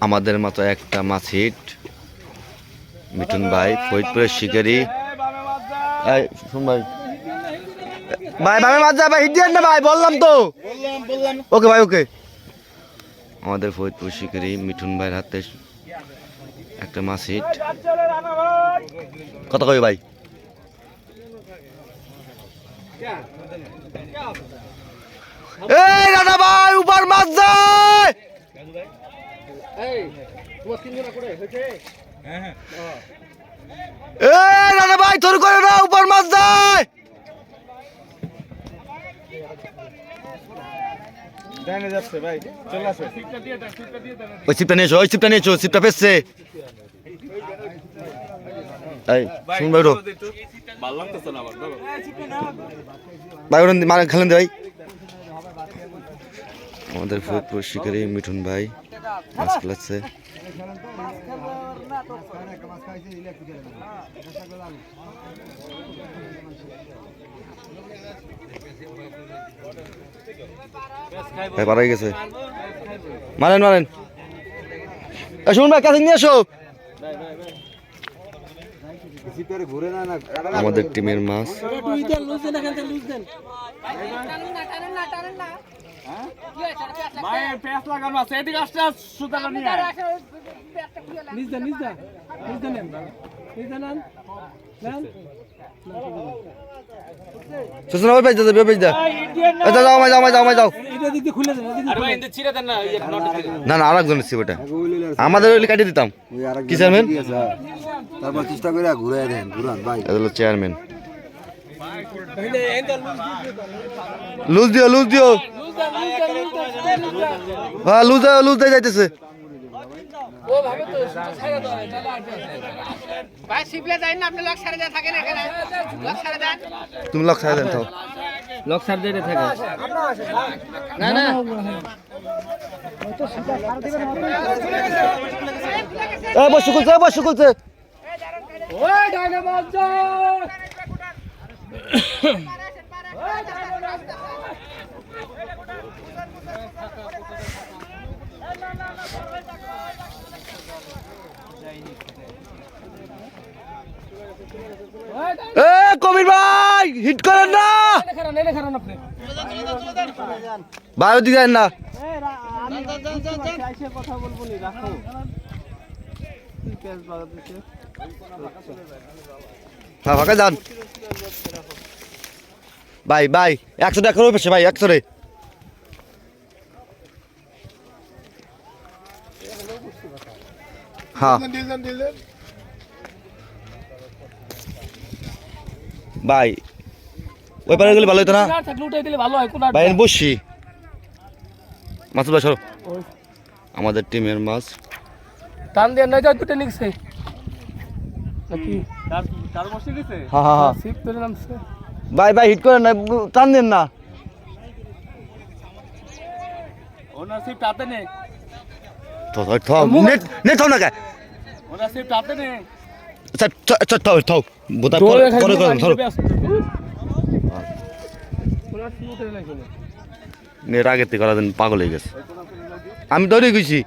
আমাদের মতো একটা মাছ হিট মিঠুন ভাই, ফরিদপুরের শিকারি। ভাই। ভাই ভাই মাছ যা, ভাই হিট না ভাই, বললাম তো। ওকে ভাই, ওকে। আমাদের ফরিদপুর শিকারি মিঠুন ভাইয়ের হাতে একটা মাছ হিট কত কই ভাই? এই রানা ভাই উপর মাছ যায়। এই রানা ভাই তোর করে না উপর মাছ যায়। ওই চিপটা নিয়েছো ওই চিপটা নিয়েছো চিপটা পেচ্ছে এই, শুন ভাই। ভাই মারা খেলেন ভাই। আমাদের ফরিদপুর শিকারি মিঠুন ভাই, মাছ খেলাচ্ছে। ভাই পারা গেছে। মারেন মারেন। শুনুন ভাই কাছে নিয়ে এসো। আমাদের টিমের মাছ। সুসনা যাও যাও যাও যাও যাও। না না আরেকজন এসছে ওটা। আমাদের ওই কাটিয়ে দিতাম। কি চেয়ারম্যান? তারপর চেষ্টা করে ঘুরে দেন ঘুরান ভাই। এটা হলো চেয়ারম্যান। লুজ দিও। লুজ দিও হ্যাঁ লুজ দেয় লুজ দেয় যাইতেছে। ভাই শিবলে যাই না আপনি লক সারে দেন তুমি থাও। লক সার দিয়ে থাকে। না না। এই বসু খুলছে বসু কবির ভাই হিট করেন না। ভাই ওদিকে যান না। কথা বলব নি রাখো। হ্যাঁ ফাঁকা যান। ভাই ভাই একশো টাকা করে পেছে ভাই একশো রে। হ্যাঁ। ভাই ওই পারে গেলে ভালো হতো না? হয় কোন বসছি মাছ ভাই সরো। আমাদের টিমের মাছ। টান দিয়ে নয় যায় দুটো লিখছে নাকি? তার বসে দিছে হ্যাঁ হ্যাঁ হ্যাঁ সিপ ধরে নামছে। ভাই ভাই হিট করেন না টান দেন না। ওনার সিপ টাতে নেই তো তো তো নেট নেট না কে? ওনার সিপ টাতে নেই আচ্ছা আচ্ছা থাও থাও বোতা পরে পরে ধরো ওনার সিপ উঠে নাকি এর আগের থেকে করা দিন পাগল হয়ে গেছে। আমি দৌড়ে গেছি।